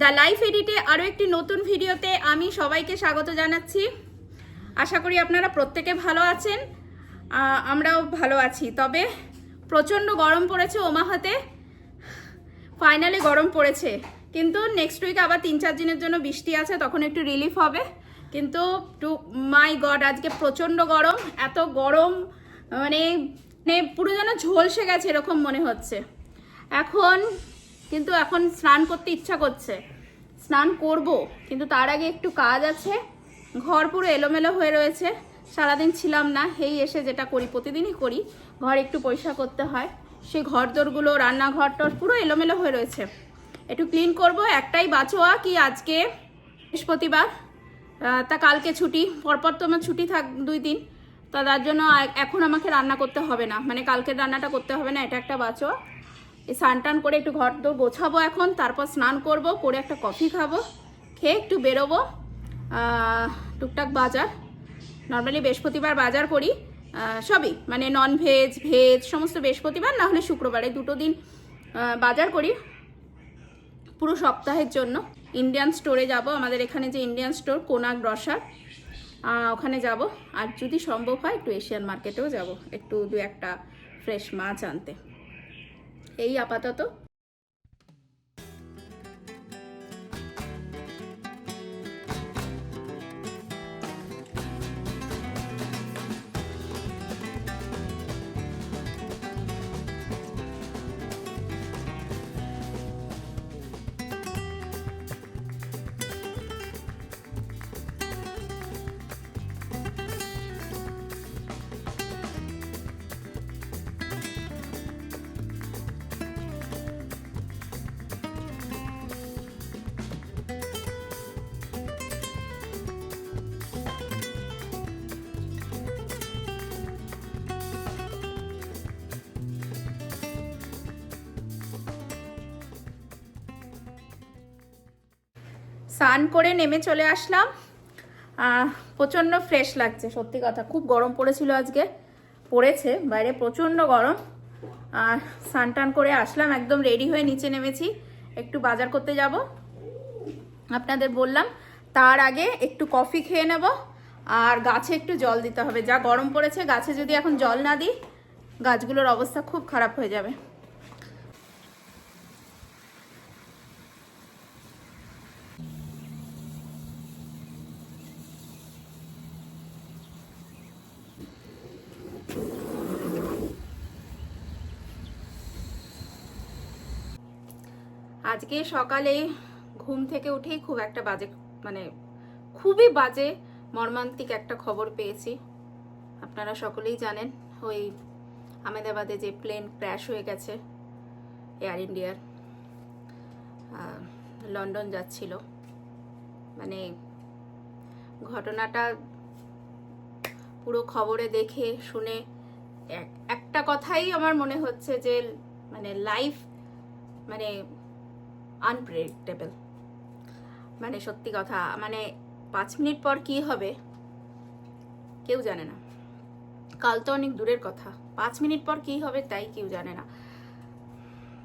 The life এডিটে আরও একটি নতুন ভিডিওতে আমি সবাইকে স্বাগত জানাচ্ছি। আশা করি আপনারা প্রত্যেকে ভালো আছেন আমরাও ভালো আছি। তবে প্রচণ্ড গরম পড়েছে ওমাহাতে ফাইনালি গরম পড়েছে। কিন্তু নেক্সট উইক আবার তিন চার দিনের জন্য বৃষ্টি আছে, তখন একটু রিলিফ হবে। কিন্তু টু মাই গড আজকে প্রচণ্ড গরম, এত গরম মানে মানে পুরো যেন ঝলসে গেছে এরকম মনে হচ্ছে। এখন কিন্তু এখন স্নান করতে ইচ্ছা করছে। স্নান করব, কিন্তু তার আগে একটু কাজ আছে। ঘর পুরো এলোমেলো হয়ে রয়েছে। সারাদিন ছিলাম না, হেই এসে যেটা করি, প্রতিদিনই করি। ঘর একটু পরিষ্কার করতে হয়। সেই ঘর দোরগুলো রান্নাঘর টর পুরো এলোমেলো হয়ে রয়েছে। একটু ক্লিন করব, একটাই বাঁচোয়া কি আজকে বৃহস্পতিবার। তা কালকে ছুটি, পরপর তো আমার ছুটি থাক, দুই দিন। তা তার জন্য এখন আমাকে রান্না করতে হবে না। মানে কালকের রান্নাটা করতে হবে না, এটা একটা বাঁচোয়া স্নান টান করে একটু ঘর দোর গোছাবো এখন, তারপর স্নান করব, করে একটা কফি খাব, খেয়ে একটু বেরোবো। টুকটাক বাজার। নর্মালি বৃহস্পতিবার বাজার করি। সবই মানে নন ভেজ ভেজ সমস্ত বৃহস্পতিবার, না হলে শুক্রবারে। দুটো দিন বাজার করি পুরো সপ্তাহের জন্য। ইন্ডিয়ান স্টোরে যাব, আমাদের এখানে যে ইন্ডিয়ান স্টোর কোনাক গ্রসার ওখানে যাব। আর যদি সম্ভব হয়, একটু এশিয়ান মার্কেটেও যাব, একটু দু একটা ফ্রেশ মাছ আনতে। এই আপাতত স্নান করে নেমে চলে আসলাম। প্রচণ্ড ফ্রেশ লাগছে, সত্যি কথা। খুব গরম পড়েছিল আজকে। পড়েছে, বাইরে প্রচণ্ড গরম। আর স্নান টান করে আসলাম, একদম রেডি হয়ে নিচে নেমেছি। একটু বাজার করতে যাব। আপনাদের বললাম, তার আগে একটু কফি খেয়ে নেব। আর গাছে একটু জল দিতে হবে। যা গরম পড়েছে, গাছে যদি এখন জল না দিই, গাছগুলোর অবস্থা খুব খারাপ হয়ে যাবে। আজকে সকালে ঘুম থেকে উঠেই খুব একটা বাজে মানে খুবই বাজে, মর্মান্তিক একটা খবর পেয়েছি। আপনারা সকলেই জানেন, ওই আহমেদাবাদে যে প্লেন ক্র্যাশ হয়ে গেছে, এয়ার ইন্ডিয়ার লন্ডন যাচ্ছিল। মানে ঘটনাটা পুরো খবরে দেখে শুনে এক- একটা কথাই আমার মনে হচ্ছে যে মানে লাইফ মানে আনপ্রেডিক্টেবল মানে সত্যি কথা মানে পাঁচ মিনিট পর কি হবে? কেউ জানে না। কাল তো অনেক দূরের কথা। পাঁচ মিনিট পর কি হবে তাই কেউ জানে না।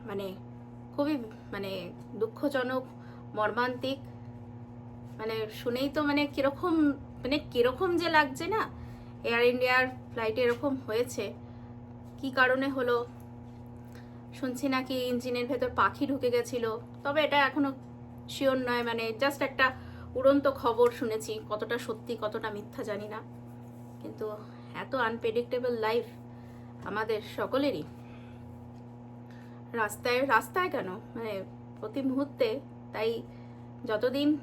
মানে খুবই মানে দুঃখজনক, মর্মান্তিক। মানে শুনেই তো মানে কীরকম মানে কীরকম যে লাগছে না? এয়ার ইন্ডিয়ার ফ্লাইটে এরকম হয়েছে। কি কারণে হলো? শুনছি নাকি ইঞ্জিনের ভেতর পাখি ঢুকে গেছিল। তবে এটা এখনও শিওর নয় মানে জাস্ট একটা উড়ন্ত খবর শুনেছি, কতটা সত্যি, কতটা মিথ্যা জানি না। কিন্তু এত আনপ্রেডিক্টেবল লাইফ আমাদের সকলেরই। রাস্তায় রাস্তায় কেন? মানে প্রতি মুহূর্তে তাই যতদিন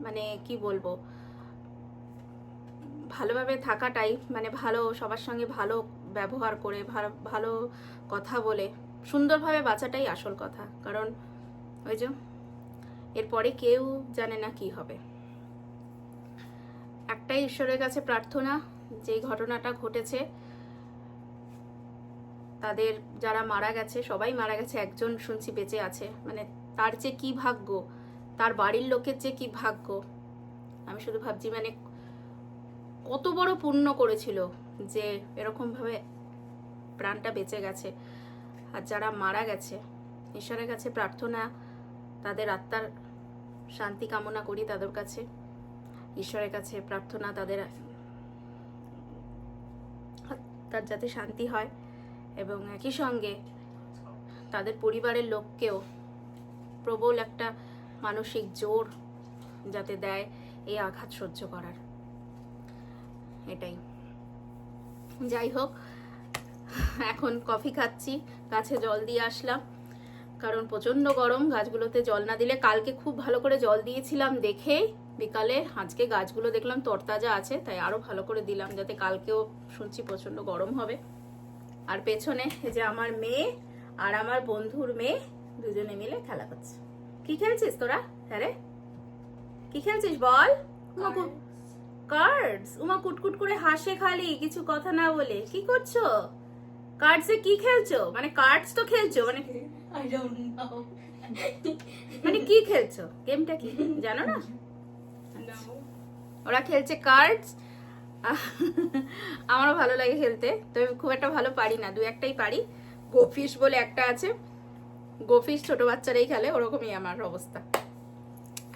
মানে কি বলব, ভালোভাবে থাকাটাই মানে ভালো, সবার সঙ্গে ভালো ব্যবহার করে, ভালো ভালো কথা বলে, সুন্দরভাবে বাঁচাটাই আসল কথা। কারণ ওই যে, এরপরে কেউ জানে না কি হবে। একটাই ঈশ্বরের কাছে প্রার্থনা, যে ঘটনাটা ঘটেছে, তাদের যারা মারা গেছে, সবাই মারা গেছে, একজন শুনছি বেঁচে আছে। মানে তার যে কি ভাগ্য, তার বাড়ির লোকের যে কি ভাগ্য, আমি শুধু ভাবছি মানে কত বড় পুণ্য করেছিল। যে এরকমভাবে প্রাণটা বেঁচে গেছে আর যারা মারা গেছে, ঈশ্বরের কাছে প্রার্থনা, তাদের আত্মার শান্তি কামনা করি তাদের কাছে। ঈশ্বরের কাছে প্রার্থনা, তাদের তার যাতে শান্তি হয় এবং একই সঙ্গে তাদের পরিবারের লোককেও প্রবল একটা মানসিক জোর যাতে দেয়, এই আঘাত সহ্য করার। এটাই। যাই হোক, এখন কফি খাচ্ছি, গাছে জল দিয়ে আসলাম। কারণ প্রচণ্ড গরম, গাছগুলোতে জল না দিলে কালকে খুব ভালো করে জল দিয়েছিলাম দেখে বিকালে, আজকে গাছগুলো দেখলাম তরতাজা আছে, তাই আরও ভালো করে দিলাম যাতে কালকেও শুনছি প্রচণ্ড গরম হবে। আর পেছনে যে আমার মেয়ে আর আমার বন্ধুর মেয়ে, দুজনে মিলে খেলা করছে। কি খেলছিস তোরা? হ্যাঁ কি খেলছিস বল? কার্ডস উমা কুটকুট করে হাসে খালি কিছু কথা না বলে। কি করছ? কার্ডসে কি খেলছো? মানে কার্ডস তো খেলছো মানে. মানে কি খেলছো? গেমটা কি? জানো না? ওরা খেলছে কার্ডস আমারও ভালো লাগে খেলতে। তবে খুব একটা ভালো পারি না দু একটাই পারি। গোফিস বলে একটা আছে। গোফিস ছোট বাচ্চারাই খেলে ওরকমই আমার অবস্থা।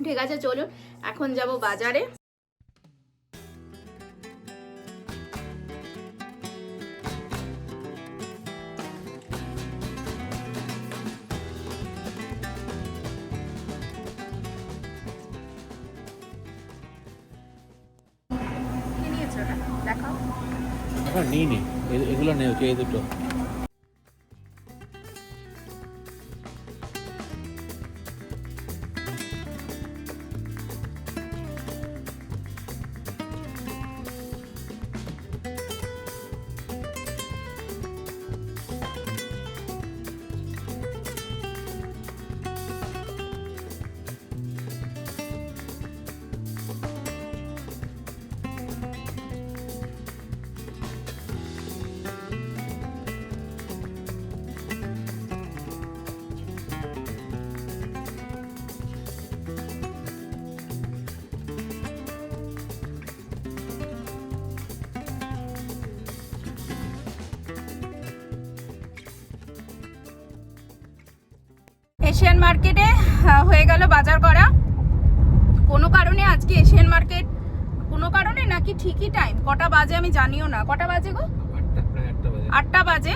ঠিক আছে চলুন। এখন যাব বাজারে। নিয়েছো নিই এ- এগুলো নেই দুটো। এশিয়ান মার্কেটে হয়ে গেল বাজার করা। কোনো কারণে আজকে এশিয়ান মার্কেট কোনো কারণে নাকি ঠিকই টাইম কটা বাজে আমি জানিও না। কটা বাজে গো? আটটা বাজে।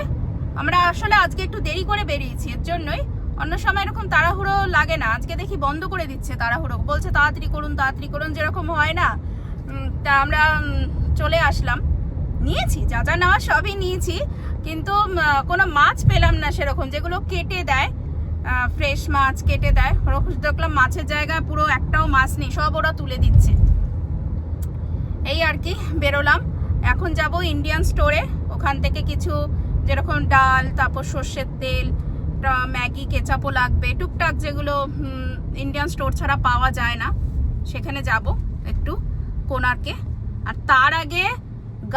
আমরা আসলে আজকে একটু দেরি করে বেরিয়েছি এর জন্যই। অন্য সময় এরকম তাড়াহুড়ো লাগে না। আজকে দেখি বন্ধ করে দিচ্ছে তাড়াহুড়ো। বলছে তাড়াতাড়ি করুন তাড়াতাড়ি করুন যেরকম হয় না। তা আমরা চলে আসলাম। নিয়েছি যা যা নেওয়া সবই নিয়েছি। কিন্তু কোনো মাছ পেলাম না সেরকম যেগুলো কেটে দেয়। ফ্রেশ মাছ কেটে দেয়। ওরকম দেখলাম মাছের জায়গায় পুরো একটাও মাছ নেই, সব ওরা তুলে দিচ্ছে। এই আর কি, বেরোলাম। এখন যাব ইন্ডিয়ান স্টোরে ওখান থেকে কিছু যেরকম ডাল, তারপর সর্ষের তেল ম্যাগি কেচাপও লাগবে। টুকটাক যেগুলো ইন্ডিয়ান স্টোর ছাড়া পাওয়া যায় না। সেখানে যাব একটু কোনার্কে। আর তার আগে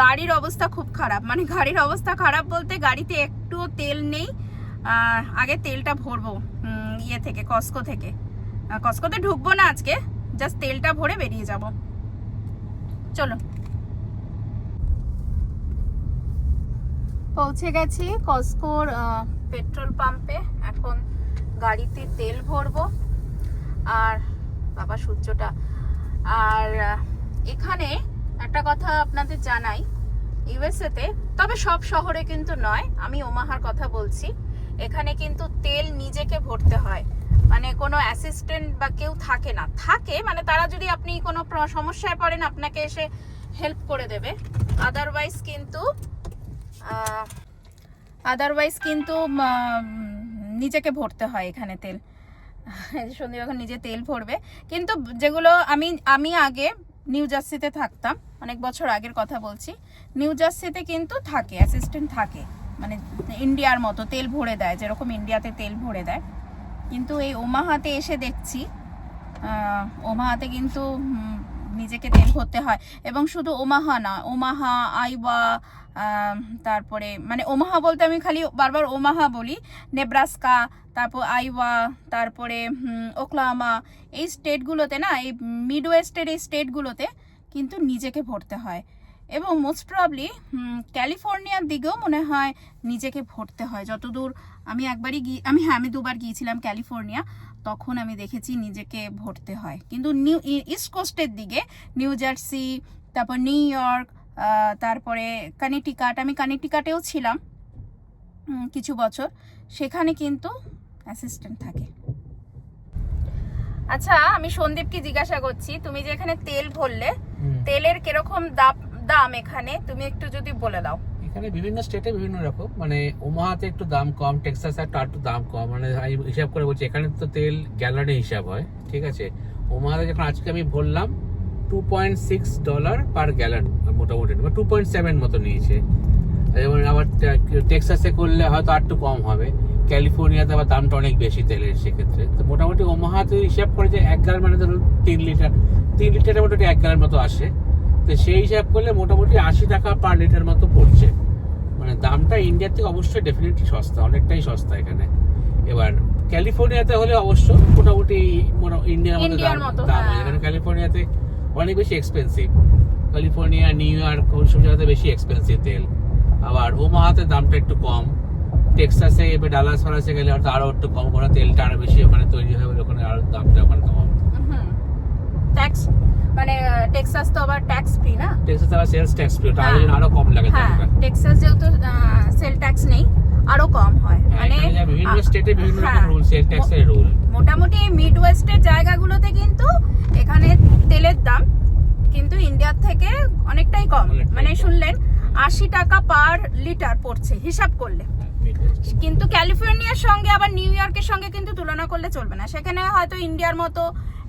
গাড়ির অবস্থা খুব খারাপ। মানে গাড়ির অবস্থা খারাপ বলতে গাড়িতে একটুও তেল নেই। আগে তেলটা ভরবো ইয়ে থেকে, কস্কো থেকে। কস্কোতে ঢুকবো না আজকে জাস্ট তেলটা ভরে বেরিয়ে যাব। চলো। পৌঁছে গেছি কস্কোর পেট্রোল পাম্পে। এখন গাড়িতে তেল ভরবো। আর বাবা সূর্যটা। আর এখানে একটা কথা আপনাদের জানাই। ইউএসএতে তবে সব শহরে কিন্তু নয়, আমি ওমাহার কথা বলছি। এখানে কিন্তু তেল নিজেকে ভরতে হয়। মানে কোনো অ্যাসিস্ট্যান্ট বা কেউ থাকে না। থাকে মানে তারা যদি আপনি কোনো সমস্যায় পড়েন, আপনাকে এসে হেল্প করে দেবে। আদারওয়াইজ কিন্তু আদারওয়াইজ কিন্তু নিজেকে ভরতে হয় এখানে তেল। সন্দীপ এখন নিজে তেল ভরবে। কিন্তু যেগুলো আমি আমি আগে নিউ জার্সিতে থাকতাম, অনেক বছর আগের কথা বলছি, নিউ জার্সিতে কিন্তু থাকে অ্যাসিস্ট্যান্ট থাকে। মানে ইন্ডিয়ার মতো তেল ভরে দেয়, যেরকম ইন্ডিয়াতে তেল ভরে দেয়। কিন্তু এই ওমাহাতে এসে দেখছি ওমাহাতে কিন্তু নিজেকে তেল ভরতে হয়। এবং শুধু ওমাহা না ওমাহা আইওয়া তারপরে মানে ওমাহা বলতে আমি খালি বারবার ওমাহা বলি। নেব্রাস্কা, তারপর আইওয়া, তারপরে ওকলামা এই স্টেটগুলোতে না, এই মিড ওয়েস্টের এই স্টেটগুলোতে কিন্তু নিজেকে ভরতে হয়। এবং মোস্ট প্রবলি ক্যালিফোর্নিয়ার দিকেও মনে হয় নিজেকে ভরতে হয়। যতদূর আমি একবারই গিয়ে আমি হ্যাঁ আমি দুবার গিয়েছিলাম ক্যালিফোর্নিয়া তখন আমি দেখেছি নিজেকে ভরতে হয়। কিন্তু নিউ ইস্ট কোস্টের দিকে নিউ জার্সি তারপর নিউ ইয়র্ক তারপরে কানেটিকাট আমি কানেটিকাটেও ছিলাম কিছু বছর। সেখানে কিন্তু অ্যাসিস্ট্যান্ট থাকে। আচ্ছা আমি সন্দীপকে জিজ্ঞাসা করছি তুমি যে এখানে তেল ভরলে তেলের কীরকম দাম দাম এখানে, তুমি একটু যদি বলে দাও। এখানে বিভিন্ন স্টেটে বিভিন্ন রকম মানে ওমাহাতে একটু দাম কম, টেক্সাসে একটু একটু দাম কম মানে আমি হিসাব করে বলছি, এখানে তো তেল গ্যালনে হিসাব হয়, ঠিক আছে? ওমাহাতে যখন আজকে আমি বললাম two point six dollar per gallon মোটামুটি টু পয়েন্ট সেভেন মতো নিয়েছে। যেমন আবার টেক্সাসে করলে হয়তো আর একটু কম হবে, ক্যালিফোর্নিয়াতে আবার দামটা অনেক বেশি তেলের সেক্ষেত্রে। তো মোটামুটি ওমাহাতে হিসাব করে যে এক গ্যালন মানে ধরুন তিন লিটার তিন লিটারের মোটামুটি এক গ্যালন মতো আসে। তো সেই হিসাব করলে মোটামুটি আশি টাকা পার লিটার মতো পড়ছে। মানে দামটা ইন্ডিয়ার থেকে অবশ্যই ডেফিনেটলি সস্তা অনেকটাই সস্তা এখানে। এবার ক্যালিফোর্নিয়াতে হলে অবশ্য মোটামুটি মোটা- ইন্ডিয়ার মতো দাম দাম। হয়। হ্যাঁ। এখানে ক্যালিফোর্নিয়াতে অনেক বেশি এক্সপেন্সিভ ক্যালিফোর্নিয়া নিউ ইয়র্ক সব জায়গাতে বেশি এক্সপেন্সিভ তেল। আবার ওমাহাতে দামটা একটু কম। টেক্সাসে এবার ডালাস ফালাসে গেলে হয়তো আরও একটু কম করে তেলটা আরও বেশি ওখানে তৈরি হবে ওখানে আরও দামটা ওখানে কম। ট্যাক্স মানে টেক্সাস তো আবার ট্যাক্স ফ্রি না? টেক্সাসে আবার সেলস ট্যাক্স ফ্রি হ্যাঁ। আরও কম লাগে হ্যাঁ টেক্সাস যেহেতু সেল ট্যাক্স নেই আরও কম হয়। হ্যাঁ, মানে বিভিন্ন স্টেটে বিভিন্ন রকম হ্যাঁ। রুল সেল ট্যাক্সের রুল মোটামুটি মিড ওয়েস্টের জায়গাগুলোতে কিন্তু এখানে তেলের দাম কিন্তু ইন্ডিয়ার থেকে অনেকটাই কম। মানে শুনলেন আশি টাকা পার লিটার পড়ছে হিসাব করলে। কিন্তু ক্যালিফোর্নিয়ার সঙ্গে আবার নিউ ইয়র্কের সঙ্গে কিন্তু তুলনা করলে চলবে না। সেখানে হয়তো ইন্ডিয়ার মতো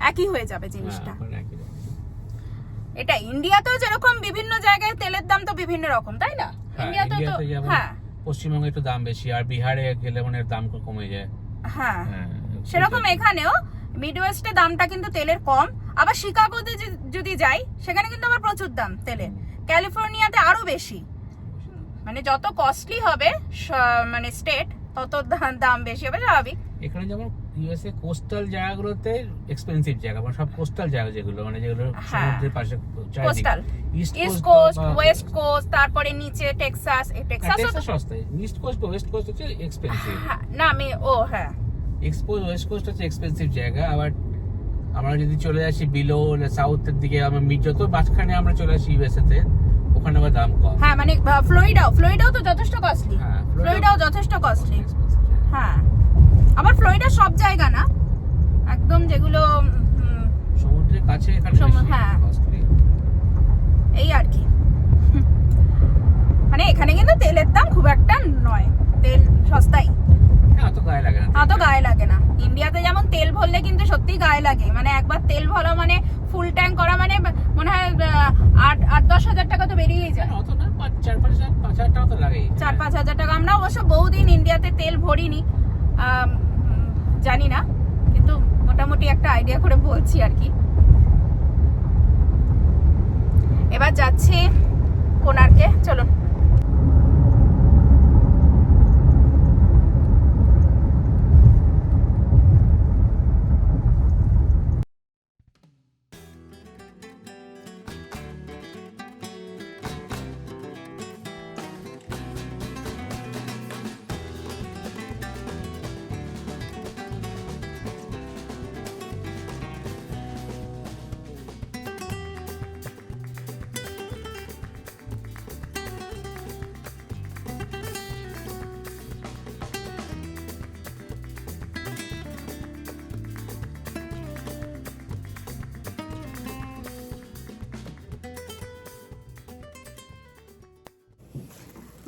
একই হয়ে যাবে জিনিসটা। হ্যাঁ, এটা ইন্ডিয়াতেও যেরকম বিভিন্ন জায়গায় তেলের দাম তো বিভিন্ন রকম তাই না? ইন্ডিয়াতেও তো হ্যাঁ। পশ্চিমবঙ্গে একটু দাম বেশি আর বিহারে গেলে মানে দাম কমে যায়। হ্যাঁ হ্যাঁ সেরকম এখানেও মিড ওয়েস্টে দামটা কিন্তু তেলের কম আবার শিকাগোতে যদি যাই সেখানে কিন্তু আবার প্রচুর দাম তেলের। ক্যালিফোর্নিয়াতে আরও বেশি। মানে যত কস্টলি হবে মানে স্টেট তত দাম বেশি হবে স্বাভাবিক। এখানে যেমন ইউএসএ কোস্টাল জায়গাগুলোতে এক্সপেন্সিভ জায়গা মানে সব কোস্টাল জায়গা যেগুলো মানে যেগুলো হ্যাঁ। সমুদ্রের পাশে coastal east coast west coast তারপরে নিচে টেক্সাস টেক্সাসও তো টেক্সাস সস্তা ইস্ট কোস্ট ওয়েস্ট কোস্ট হচ্ছে এক্সপেন্সিভ হ্যাঁ, না আমি ও হ্যাঁ। এক্সপোজ ওয়েস্ট কোস্ট হচ্ছে এক্সপেন্সিভ জায়গা আবার আমরা যদি চলে আসি বিলো সাউথের দিকে আমরা মিড যত মাঝখানে আমরা চলে আসি ইউএসএ তে ওখানে আবার দাম কম। হ্যাঁ মানে ফ্লোরিডাও ফ্লোরিডাও তো যথেষ্ট কস্টলি হ্যাঁ, ফ্লোরিডা- ফ্লোরিডাও যথেষ্ট কস্টলি হ্যাঁ। আবার ফ্লোরিডা সব জায়গা না। একদম যেগুলো সমুদ্রের কাছে হ্যাঁ। এই আর কি। মানে এখানে কিন্তু তেলের দাম খুব একটা নয়। তেল সস্তাই। অত গায়ে লাগে না ইন্ডিয়াতে যেমন তেল ভরলে কিন্তু সত্যি গায়ে লাগে। মানে একবার তেল ভরা মানে ফুল ট্যাঙ্ক করা মানে মনে হয় আট আট দশ হাজার টাকা তো বেরিয়েই যায়। চার পাঁচ হাজার টাকা তো লাগেই। চার পাঁচ হাজার টাকা। আমরা অবশ্য বহুদিন ইন্ডিয়াতে তেল ভরিনি। জানি না কিন্তু মোটামুটি একটা আইডিয়া করে বলছি আর কি। এবার যাচ্ছি কোনারকে চলো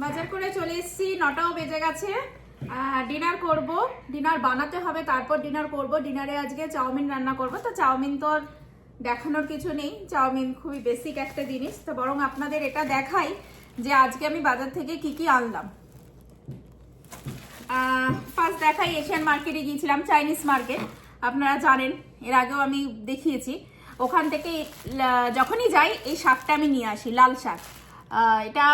বাজার করে চলে এসেছি, নটাও বেজে গেছে। ডিনার করব, ডিনার বানাতে হবে, তারপর ডিনার করব। ডিনারে আজকে চাউমিন রান্না করব। তো চাউমিন তো দেখানোর কিছু নেই, চাউমিন খুবই বেসিক একটা জিনিস। তো বরং আপনাদের এটা দেখাই যে আজকে আমি বাজার থেকে কি কি আনলাম। ফার্স্ট দেখাই এশিয়ান মার্কেটে গিয়েছিলাম চাইনিজ মার্কেট আপনারা জানেন, এর আগেও আমি দেখিয়েছি। ওখান থেকে যখনই যাই, এই শাকটা আমি নিয়ে আসি, লাল শাক। এটা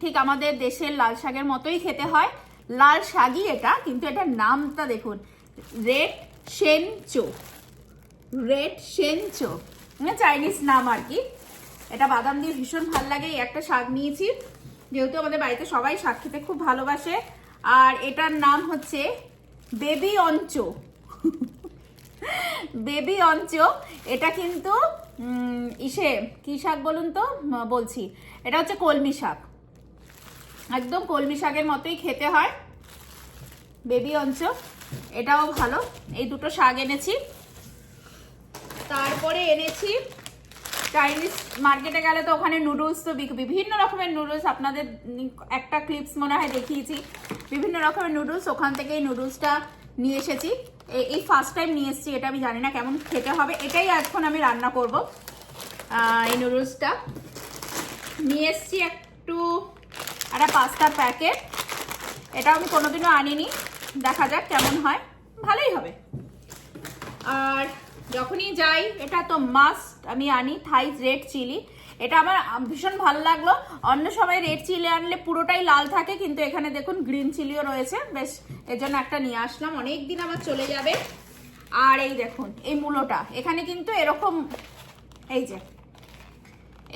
ঠিক আমাদের দেশের লাল শাকের মতোই খেতে হয়। লাল শাকই এটা, কিন্তু এটার নামটা দেখুন। রেড সেন চো। রেড সেনচো মানে চাইনিজ নাম আর কি। এটা বাদাম দিয়ে ভীষণ ভালো লাগে, এই একটা শাক নিয়েছি। যেহেতু আমাদের বাড়িতে সবাই শাক খেতে খুব ভালোবাসে। আর এটার নাম হচ্ছে বেবি অঞ্চ। বেবি অঞ্চ, এটা কিন্তু ইসে, কি শাক বলুন তো? বলছি। এটা হচ্ছে কলমি শাক। একদম কলমি শাকের মতোই খেতে হয়। বেবি অঞ্চ, এটাও ভালো। এই দুটো শাক এনেছি। তারপরে এনেছি চাইনিজ মার্কেটে গেলে তো ওখানে নুডলস তো বিভিন্ন রকমের নুডলস। আপনাদের একটা ক্লিপস মনে হয় দেখিয়েছি। বিভিন্ন রকমের নুডলস, ওখান থেকেই নুডলসটা নিয়ে এসেছি। এই ফার্স্ট টাইম নিয়ে এসেছি, এটা আমি জানি না কেমন খেতে হবে, এটাই এখন আমি রান্না করব। এই নুডলসটা নিয়ে এসেছি একটু, একটা পাস্তার প্যাকেট এটা আমি কোনোদিনও আনিনি। দেখা যাক কেমন হয়। ভালোই হবে। আর যখনই যাই, এটা তো মাস্ট আমি আনি থাইস রেড চিলি এটা আমার ভীষণ ভালো লাগল। অন্য সময় রেড চিলি আনলে পুরোটাই লাল থাকে, কিন্তু এখানে দেখুন গ্রিন চিলিও রয়েছে। বেশ এর জন্য একটা নিয়ে আসলাম। অনেক দিন আমার চলে যাবে। আর এই দেখুন, এই মূলোটা। এখানে কিন্তু এরকম, এই যে,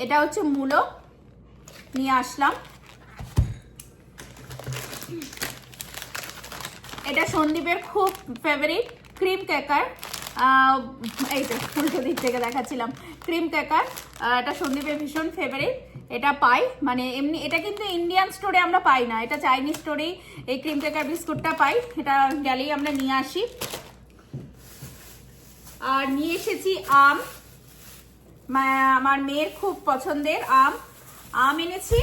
এটা হচ্ছে মূলো। নিয়ে আসলাম। এটা সন্দীপের খুব ফেভারিট ক্রিম কেকার এই তো দিক থেকে দেখাচ্ছিলাম। ক্রিম কেকার এটা সন্দীপের ভীষণ ফেভারিট এটা পাই। মানে এমনি, এটা কিন্তু ইন্ডিয়ান স্টোরে আমরা পাই না, এটা চাইনিজ স্টোরেই এই ক্রিম কেকার বিস্কুটটা পাই, এটা গেলেই আমরা নিয়ে আসি। আর নিয়ে এসেছি আম। আমার মেয়ের খুব পছন্দের আম। আম এনেছি,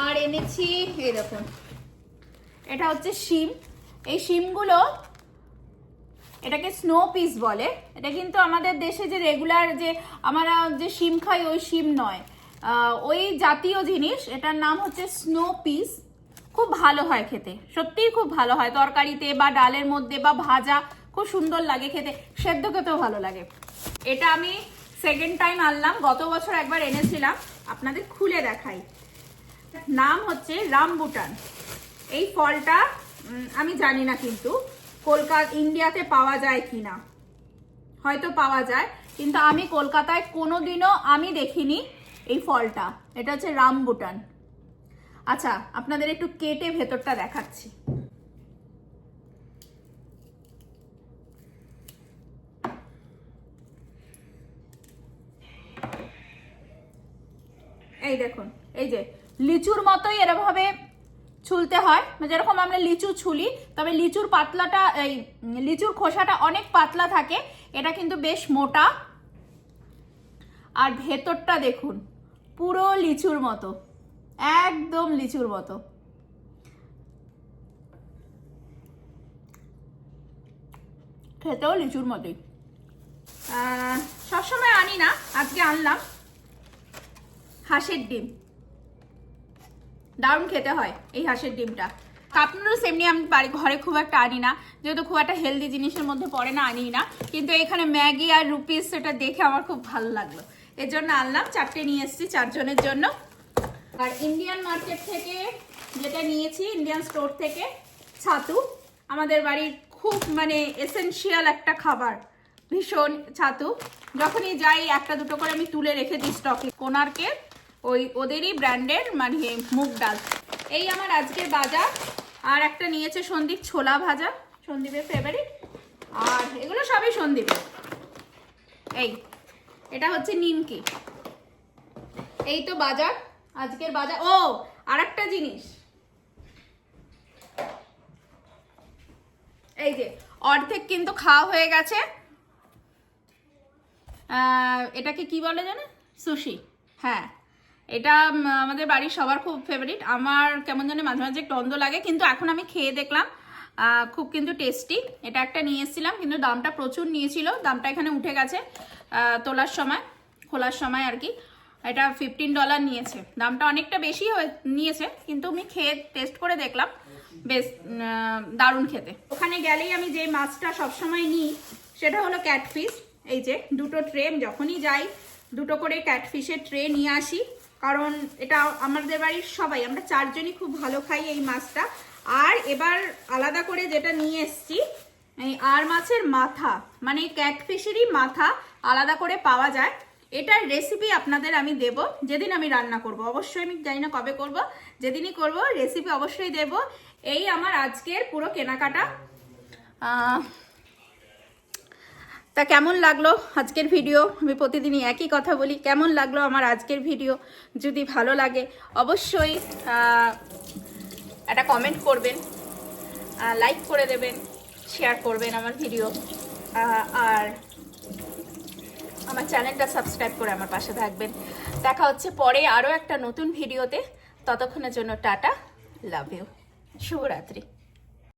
আর এনেছি, এই দেখুন, এটা হচ্ছে শিম। এই শিমগুলো এটাকে স্নো পিস বলে। এটা কিন্তু আমাদের দেশে যে রেগুলার যে আমরা যে শিম খাই, ওই শিম নয়। ওই জাতীয় জিনিস, এটার নাম হচ্ছে স্নো পিস খুব ভালো হয় খেতে। সত্যিই খুব ভালো হয়। তরকারিতে বা ডালের মধ্যে বা ভাজা খুব সুন্দর লাগে খেতে। সেদ্ধ খেতেও ভালো লাগে। এটা আমি সেকেন্ড টাইম আনলাম। গত বছর একবার এনেছিলাম। আপনাদের খুলে দেখাই। নাম হচ্ছে রামবুটান। এই ফলটা আমি জানি না কিন্তু। কলকাতা ইন্ডিয়াতে পাওয়া যায় কিনা? হয়তো পাওয়া যায়, কিন্তু আমি কলকাতায় কোনোদিনও আমি দেখিনি এই ফলটা। এটা হচ্ছে রামবুটান। আচ্ছা আপনাদের একটু কেটে ভেতরটা দেখাচ্ছি। এই দেখুন, এই যে, লিচুর মতোই এরভাবে ছুলতে হয়। মানে যেরকম আমরা লিচু ছুলি, তবে লিচুর পাতলাটা, এই লিচুর খোসাটা অনেক পাতলা থাকে। এটা কিন্তু বেশ মোটা। আর ভেতরটা দেখুন, পুরো লিচুর মতো, একদম লিচুর মতো। খেতেও লিচুর মতোই। সবসময় আনি না, আজকে আনলাম। হাঁসের ডিম। দারুণ খেতে হয় এই হাঁসের ডিমটা। কাপ নুডলস এমনি আমি বাড়ি, ঘরে খুব একটা আনি না। যেহেতু খুব একটা হেলদি জিনিসের মধ্যে পড়ে না আনি না। কিন্তু এখানে ম্যাগি আর রুপিস সেটা দেখে আমার খুব ভালো লাগল। এর জন্য আনলাম, চারটে নিয়ে এসেছি চারজনের জন্য। আর ইন্ডিয়ান মার্কেট থেকে যেটা নিয়েছি ইন্ডিয়ান স্টোর থেকে, ছাতু। আমাদের বাড়ির খুব মানে এসেনশিয়াল একটা খাবার, ভীষণ ছাতু। যখনই যাই, একটা দুটো করে আমি তুলে রেখে দিই স্টকে কোনারকে ওই ওদেরই ব্র্যান্ডের মানে মুগ ডাল। এই আমার আজকের বাজার। আর একটা নিয়েছে সন্দীপ ছোলা ভাজা, সন্দীপের ফেভারিট আর এগুলো সবই সন্দীপের। এই, এটা হচ্ছে নিমকি। এই তো বাজার, আজকের বাজার। ও আর একটা জিনিস। এই যে, অর্ধেক কিন্তু খাওয়া হয়ে গেছে। এটাকে কি বলে জানে? সুশি। হ্যাঁ। এটা আমাদের বাড়ির সবার খুব ফেভারিট আমার কেমন জানে মাঝে মাঝে একটু অন্ধ লাগে, কিন্তু এখন আমি খেয়ে দেখলাম খুব কিন্তু টেস্টি এটা একটা নিয়ে এসেছিলাম, কিন্তু দামটা প্রচুর নিয়েছিল। দামটা এখানে উঠে গেছে তোলার সময়, খোলার সময় আর কি। এটা ফিফটিন ডলার নিয়েছে। দামটা অনেকটা বেশি হয়ে, নিয়েছে, কিন্তু আমি খেয়ে টেস্ট করে দেখলাম। বেশ দারুণ খেতে। ওখানে গেলেই আমি যে মাছটা সবসময় নিই, সেটা হলো ক্যাটফিস এই যে, দুটো ট্রে যখনই যাই, দুটো করে ক্যাটফিশের ট্রে নিয়ে আসি। কারণ এটা আমাদের বাড়ির সবাই, আমরা চারজনই খুব ভালো খাই এই মাছটা। আর এবার আলাদা করে যেটা নিয়ে এসছি আর মাছের মাথা মানে ক্যাটফিশেরই মাথা আলাদা করে পাওয়া যায়। এটার রেসিপি আপনাদের আমি দেব, যেদিন আমি রান্না করব। অবশ্যই আমি জানি না কবে করব, যেদিনই করব রেসিপি অবশ্যই দেব। এই আমার আজকের পুরো কেনাকাটা। তা কেমন লাগল আজকের ভিডিও আমি প্রতিদিনই একই কথা বলি, কেমন লাগল আমার আজকের ভিডিও যদি ভালো লাগে অবশ্যই একটা কমেন্ট করবেন লাইক করে দেবেন শেয়ার করবেন আমার ভিডিও আর আমার চ্যানেলটা সাবস্ক্রাইব করে আমার পাশে থাকবেন। দেখা হচ্ছে পরে আরও একটা নতুন ভিডিওতে ততক্ষণের জন্য টাটা লাভ ইউ শুভরাত্রি।